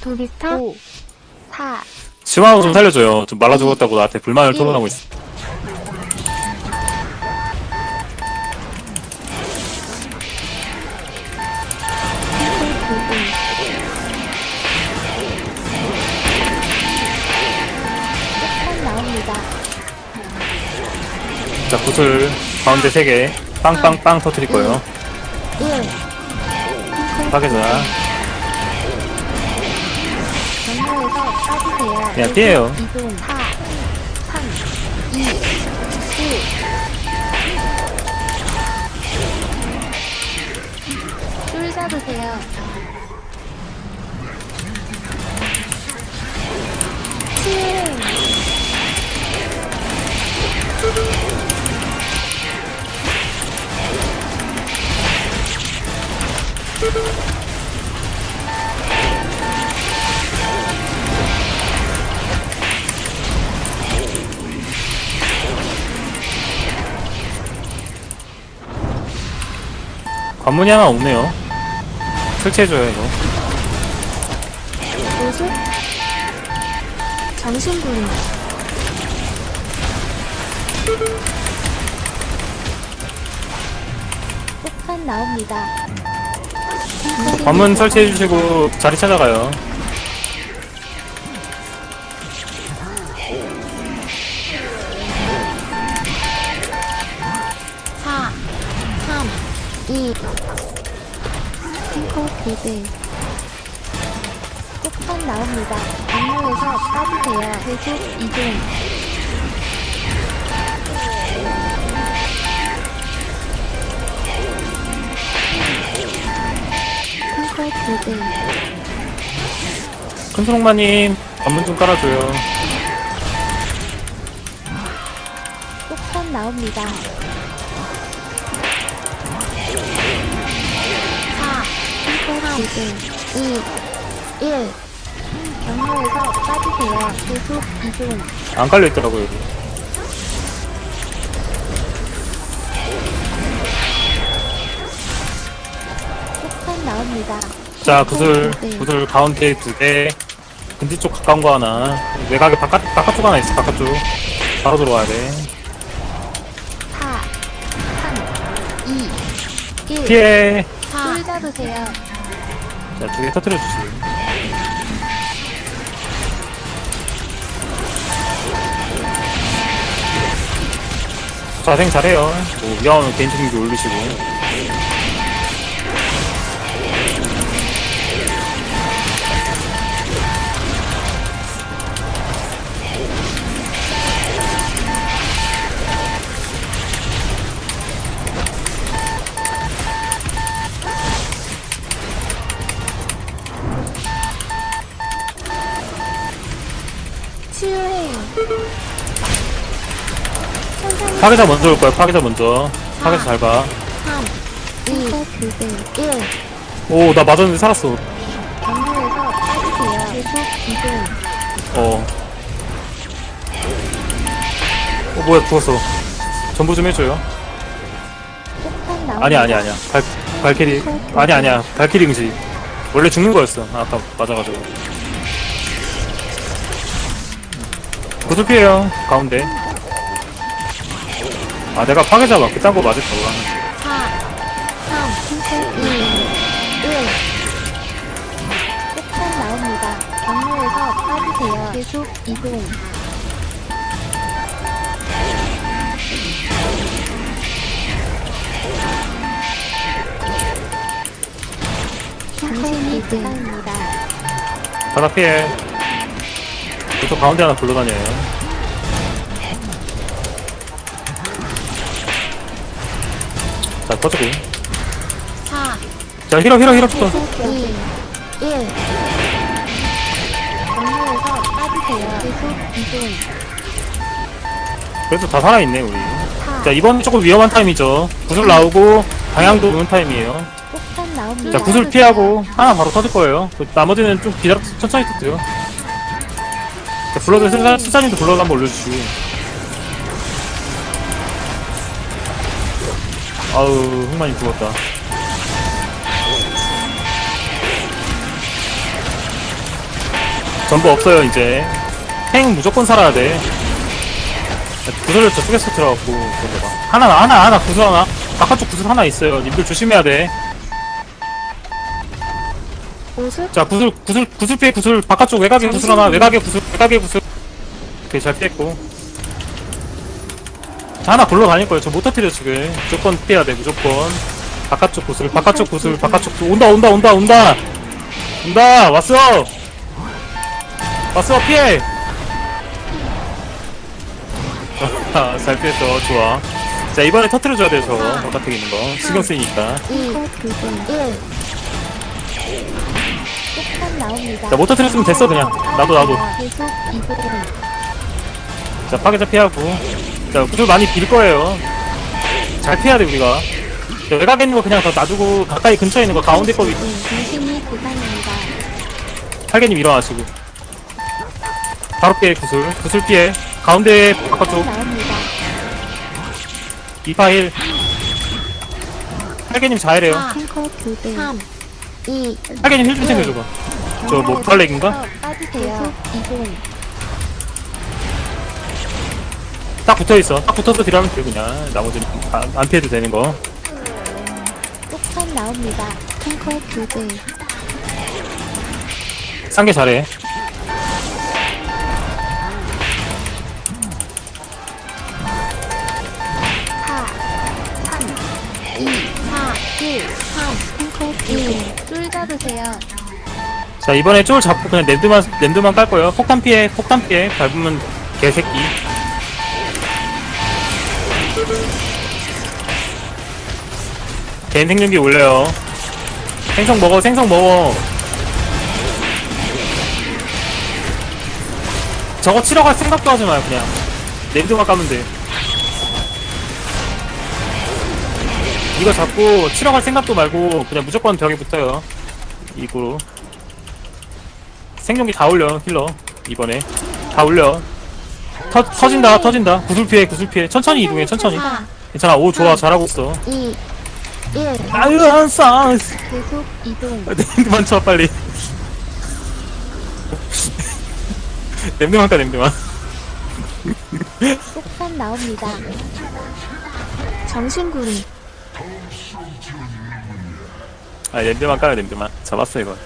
도비타 5 4 심하고 좀 살려줘요. 좀 말라 죽었다고 나한테 불만을 토론하고 있어. 나옵니다. 자, 구슬 가운데 3개. 빵빵빵 터뜨릴 거예요. 1 파괴자. 빠지세요. 그냥 피해요. 이동 4 3 2 1 줄 잡으세요. 치 관문이 하나 없네요. 설치해줘요, 이거. 보수 정신구리 폭탄 나옵니다. 관문 설치해주시고 자리 찾아가요. 이. 탱커 배대. 폭탄 나옵니다. 안무에서 빠지세요. 계속 이동. 탱커 배대. 큰소롱마님, 관문 좀 깔아줘요. 폭탄 나옵니다. 3, 2, 1. 경로에서 빠지세요. 계속 이동. 안 깔려 있더라고요, 여기. 폭탄 나옵니다. 자, 구슬, 네. 구슬 가운데 두 개. 근지 쪽 가까운 거 하나. 외곽에 바깥, 바깥쪽 하나 있어, 바깥쪽. 바로 들어와야 돼. 4, 3, 2, 1. 피해. 줄 잡으세요. 자, 두 개 터뜨려주세요. 자생 잘해요. 뭐, 위험하면 개인적인 게 올리시고. 파괴자 먼저 올 거야, 파괴자 먼저. 파괴자 잘 봐. 3, 2, 1. 오, 나 맞았는데 살았어. 어. 어, 뭐야, 죽었어. 전부 좀 해줘요. 아니야, 아니야, 아니야. 발, 발키리. 아니야, 아니야. 발키리 응시. 원래 죽는 거였어. 아, 아까 맞아가지고. 구슬 피해요. 가운데. 아, 내가 파괴자 막 그딴 거 맞을 거야. 4, 3, 2, 1. 폭탄 나옵니다. 경로에서 빠지세요. 계속 이동. 당신이 그입니다 바다 피해. 저쪽 가운데 하나 굴러다녀요. 자, 터지고. 4, 자, 힐업, 힐업, 힐업, 힐업. 2, 1. 경로에서 빠지세요. 계속 이동. 그래도 다 살아있네, 우리. 4, 자, 이번 조금 위험한 타임이죠. 구슬 나오고, 방향도 좋은 타임이에요. 폭탄 나옵니다. 자, 구슬 피하고, 하나 바로 터질 거예요. 그 나머지는 좀 기다려, 천천히 터뜨려. 자, 블러드, 스사, 스사님도 블러드 한번 올려주시고. 아우, 흑만이 죽었다. 전부 없어요 이제. 행 무조건 살아야 돼. 구슬을 저쪽에서 들어가고 그거 봐. 하나 하나 하나 구슬 하나. 바깥쪽 구슬 하나 있어요. 님들 조심해야 돼자 보습 구슬 구슬 구슬 피해 구슬. 바깥쪽 외곽에 구슬 하나 외곽에 구슬 외곽에 구슬. 오케이 잘 피했고. 자 하나 굴러다닐 거예요. 저 못 터뜨려 지금 무조건 피해야 돼 무조건. 바깥쪽 구슬 바깥쪽 구슬 바깥쪽 구슬. 온다 온다 온다 온다! 온다! 왔어! 왔어 피해! 아, 잘 피했어. 좋아. 자 이번에 터뜨려줘야 돼저. 바깥에 있는 거. 신경 쓰이니까. 2 교전 1 폭탄 나옵니다. 자, 못 터뜨렸으면 됐어, 그냥. 나도, 나도. 자 파괴자 피하고 자 구슬 많이 빌 거예요 잘 피해야 돼 우리가 자, 외곽에 있는 거 그냥 더 놔두고 가까이 근처에 있는 거 가운데 거 중심이 부상입니다. 팔개님 일어나시고 바로 피해 구슬 구슬 피해 가운데 바깥쪽 나옵니다. 2파일 팔개님 잘해요 탱커 교대 3 2 팔개님 힐좀 챙겨줘봐 저뭐 플렉인가? 빠지세요. 딱 붙어있어. 딱 붙어서 딜하면 돼 그냥. 나머지는 안, 안 피해도 되는 거. 폭탄 나옵니다. 탱커 교대. 상계 잘해. 4 3 2 4 1 3 탱커 교대. 쫄 잡으세요. 자 이번에 쫄 잡고 그냥 랜드만 랜드만 깔 거예요. 폭탄 피해 폭탄 피해. 밟으면 개새끼 개인 생존기 올려요. 생성 먹어 생성 먹어. 저거 치러 갈 생각도 하지 마요 그냥. 랜드만 까면 돼 이거 잡고 치러 갈 생각도 말고 그냥 무조건 벽에 붙어요. 이구로. 생존기 다 올려 힐러. 이번에. 다 올려 터, 터진다 터진다. 구슬 피해 구슬 피해. 천천히 이동해 천천히. 4 괜찮아. 오 좋아. 잘하고 있어. 2 1 아유 한싸 계속 이동. 냄새만 쳐 빨리. 냄새만 까 냄새만. 폭탄 나옵니다. 정신구리 아 냄새만 까요 냄새만. 잡았어 이거